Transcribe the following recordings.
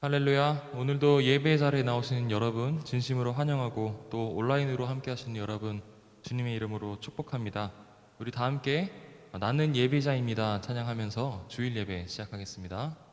할렐루야. 오늘도 예배 자리에 나오신 여러분 진심으로 환영하고 또 온라인으로 함께 하시는 여러분 주님의 이름으로 축복합니다. 우리 다 함께 나는 예배자입니다 찬양하면서 주일 예배 시작하겠습니다.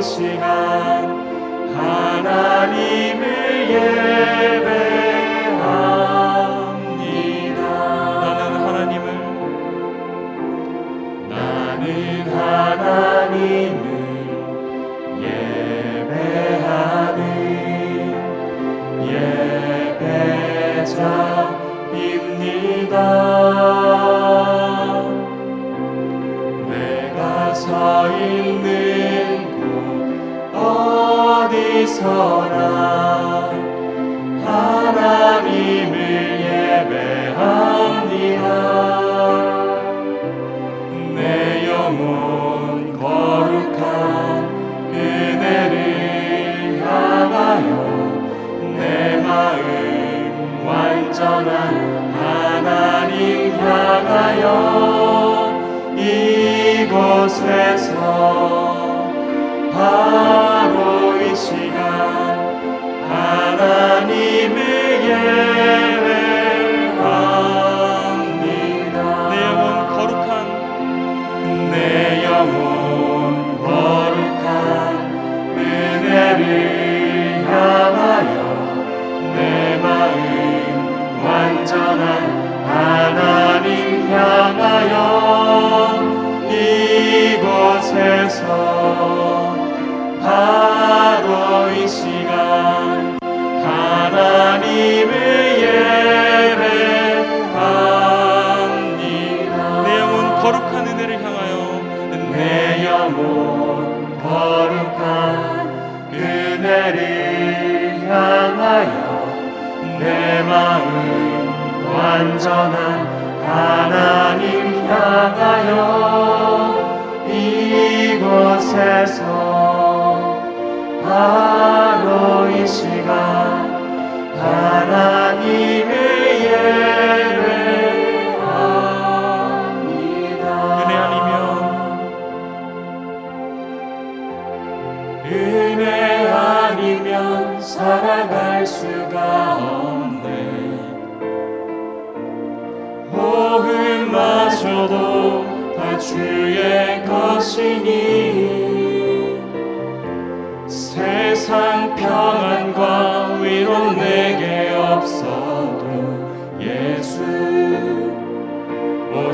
이 이곳에서 바로 이 시간 하나님을 예배합니다. 은혜 아니면 은혜 아니면 살아갈 수가 없네 호흡마저도 다 주의 것이니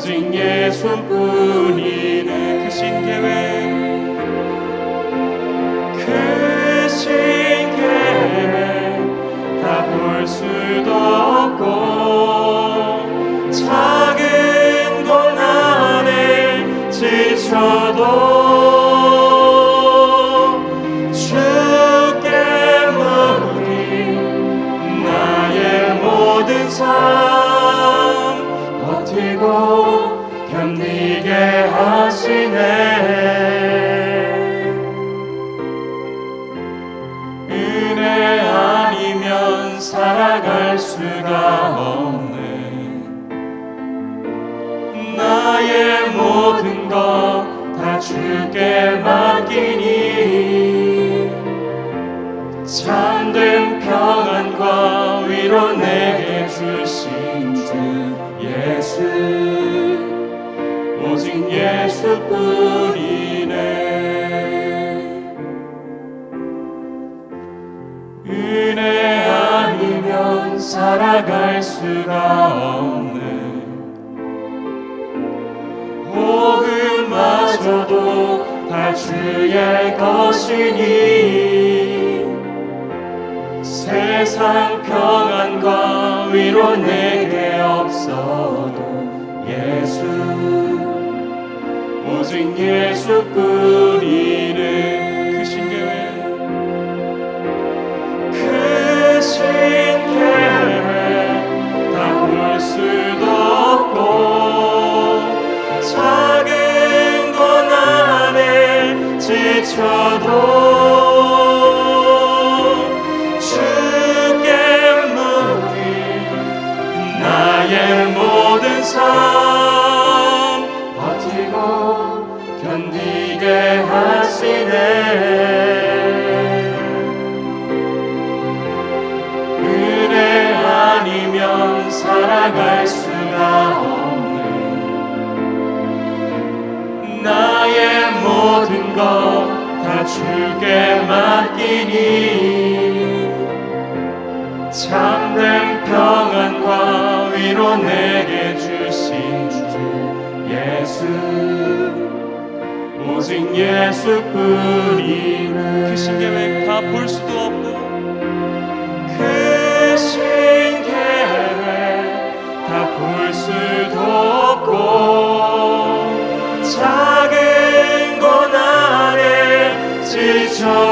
오직 예수뿐이네. 크신 계획 것 다 주께 맡기니. 참된 평안과 위로 내게 주신 주 예수. 오직 예수뿐이네. 은혜 아니면 살아갈 수가 없네 복음마저도 다 주의 것이니 세상 평안과 위로 내게 없어도 예수 오직 예수뿐이네. 그 신계회 그신 지쳐도 주께 묻기 나의 모든 삶 버티고 견 맡기니 참된 평안과 위로 내게 주신 주 예수. 오직 예수뿐이네. 그 신계획 다 볼 수도 없고 그 신계획 다 볼 수도 없고 작은 것 안에 지쳐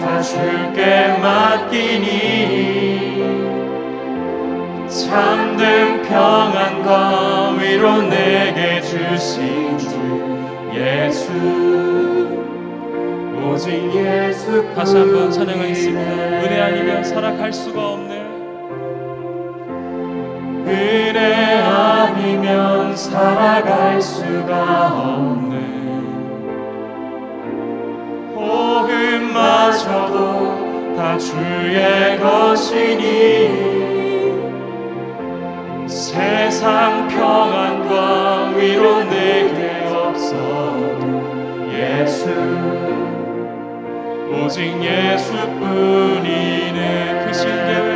다 주께 맡기니 참된 평안과 위로 내게 주신 주 예수 오직 예수 다시 한번 찬양하겠습니다. 은혜 아니면 살아갈 수가 없네. 은혜 아니면 살아갈 수가 없네 복음마저도 다 주의 것이니 세상 평안과 위로 내게 없어도 예수 오직 예수뿐이네. 그 신계회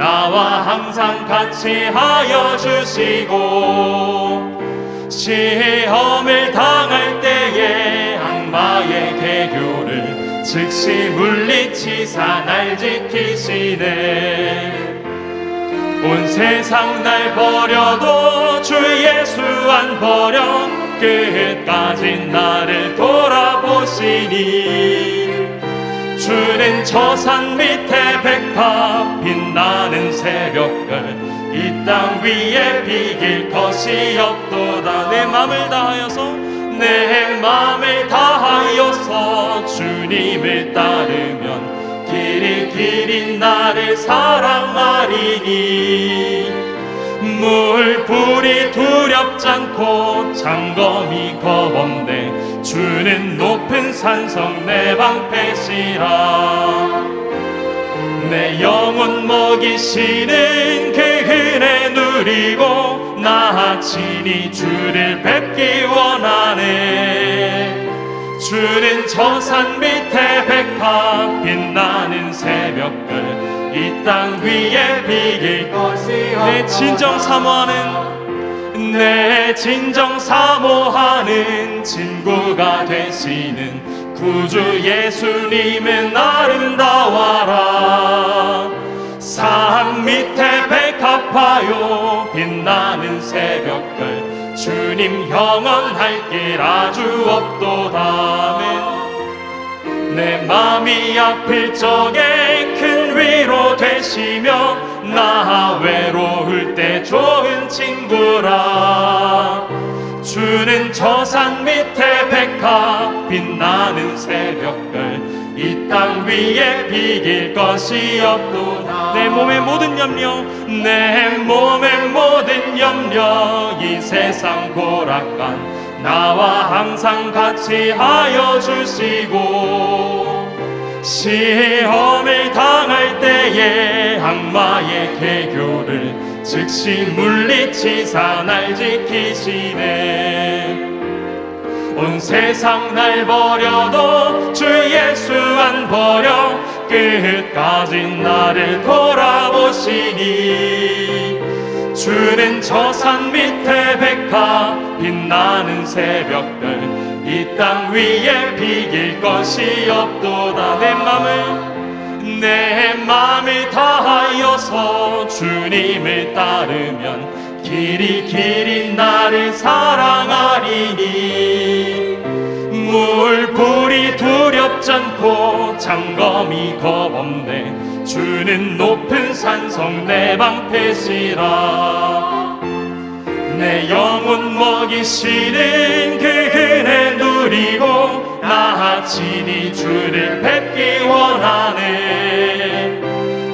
나와 항상 같이 하여 주시고 시험을 당할 때에 악마의 개교를 즉시 물리치사 날 지키시네. 온 세상 날 버려도 주 예수 안 버려 끝까지 나를 돌아보시니 주는 저산 밑에 백합 빛나는 새벽별. 이 땅 위에 비길 것이 없도다. 내 맘을 다하여서 내 맘을 다하여서 주님을 따르면 길이 길이 나를 사랑하리니 물 불이 두렵지 않고 장검이 겁없네 주는 높은 산성 내 방패시라. 내 영혼 먹이시는 그 은혜 누리고 나 친히 주를 뵙기 원하네. 주는 저 산 밑에 백합 빛나는 새벽별 이 땅 위에 비길 것이 내 진정 사모하는 내 진정 사모하는 친구가 되시는 구주 예수님은 아름다워라 산 밑에 백합화요 빛나는 새벽별 주님 영원할 길 아주 없도다. 내 맘이 아플 적에 큰 위로 되시며 나 외로울 때 좋은 친구라. 주는 저산 밑에 백합 빛나는 새벽별 이땅 위에 비길 것이 없도다. 내 몸의 모든 염려 내 몸의 모든 염려 이 세상 고락간 나와 항상 같이 하여 주시고 시험을 당할 때에 악마의 개교를 즉시 물리치사 날 지키시네. 온 세상 날 버려도 주 예수 안 버려 끝까지 나를 돌아보시니. 주는 저 산 밑에 백합 빛나는 새벽별 이 땅 위에 비길 것이 없도다. 내 맘을 내 맘을 다하여서 주님을 따르면 길이 길이 나를 사랑하리니. 물불이 두렵지 않고 장검이 겁없네. 주는 높은 산성 내 방패시라. 내 영혼 먹이시는 그 은혜 누리고 나 친히 주를 뵙기 원하네.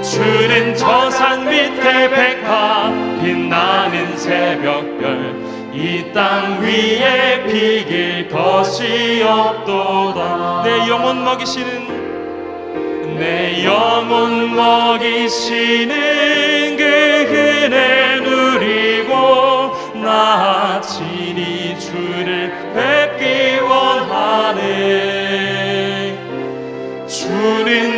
주는 저산 밑에 백합 빛나는 새벽별. 이 땅 위에 비길 것이 없도다. 내 영혼 먹이시는 내 영혼 먹이시는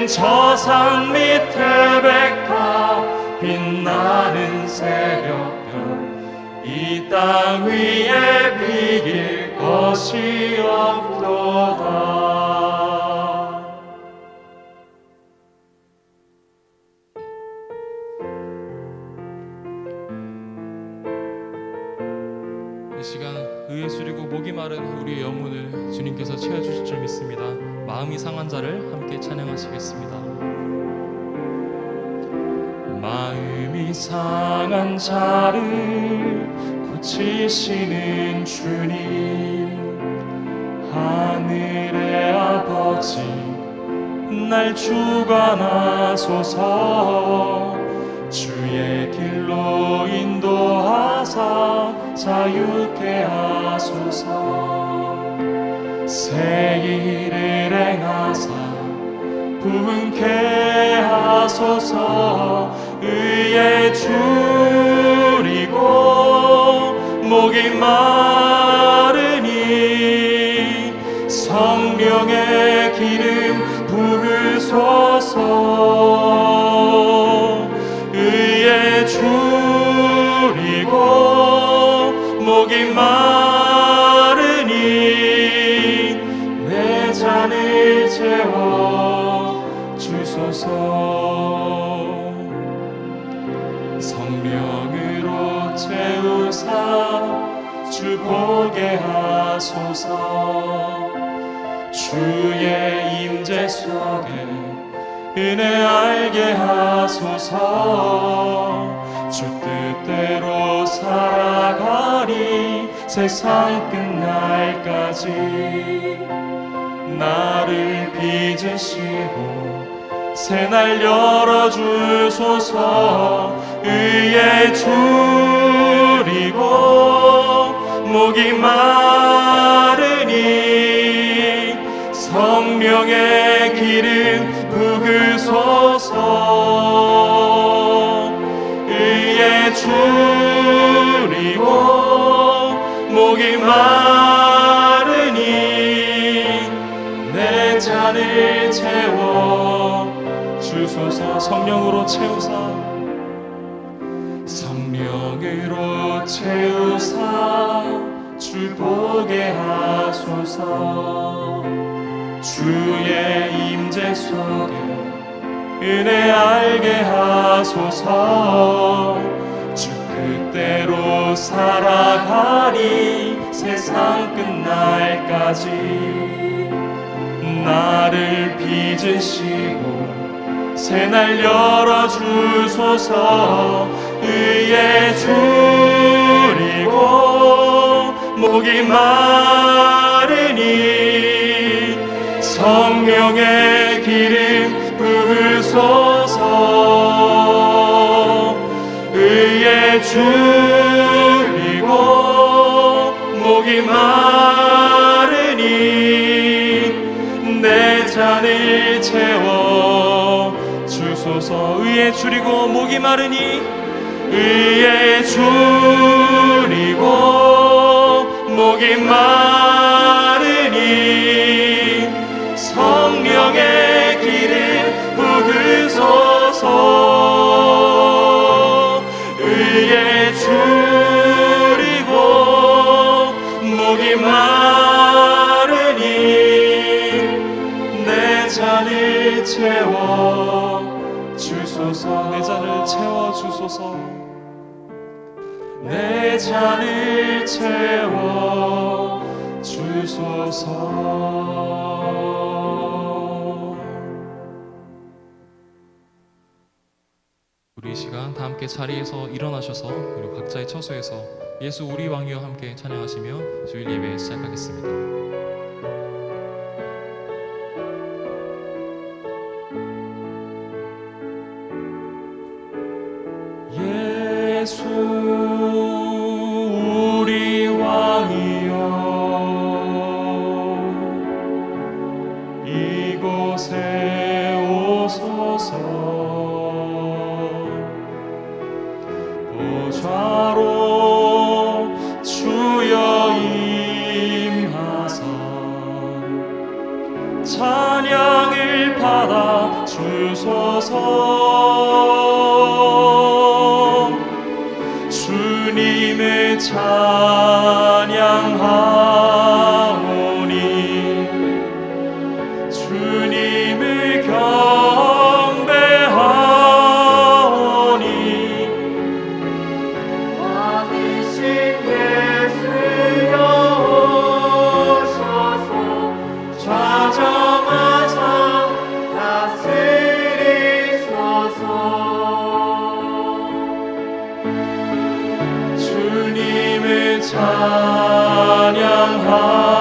저산 밑에 백합 빛나는 새벽별 이 땅 위에 비길 것이 없도다 이 시간 의에 수리고 목이 마른 우리의 영혼을 주님께서 채워주실 줄 믿습니다. 마음이 상한 자를 함께 찬양하시겠습니다. 마음이 상한 자를 고치시는 주님 하늘의 아버지 날 주관하소서 주의 길로 인도하사 자유케 하소서 새 일을 행하사 부흥케 하소서 의에 줄이고 목이 마 주의 임재 속에 은혜 알게 하소서. 주 뜻대로 살아가리 세상 끝날까지. 나를 빚으시고 새날 열어주소서. 의에 줄이고 목이 마르니 성령의 기름 부으소서 의에 줄이고 목이 마르니 내 잔을 채워 주소서 성령으로 채우사. 성령으로 채우사 주 보게 하소서 주의 임재 속에 은혜 알게 하소서. 주 뜻대로 살아가리 세상 끝날까지. 나를 빚으시고 새날 열어주소서. 의에 줄이고 목이 마르니 성령의 기름 부으소서. 의에 줄이고 목이 마르니 내 잔을 채워 주소서. 의에 줄이고 목이 마르니 의에 줄이고 목이 마르니 주소서 내 잔을 채워 주소서 우리 이 시간 다 함께 자리에서 일어나셔서 그리고 각자의 처소에서 예수 우리 왕이여 함께 찬양하시며 주일 예배 시작하겠습니다. 찬양을 받아 주소서. 주님을 찬양 찬양하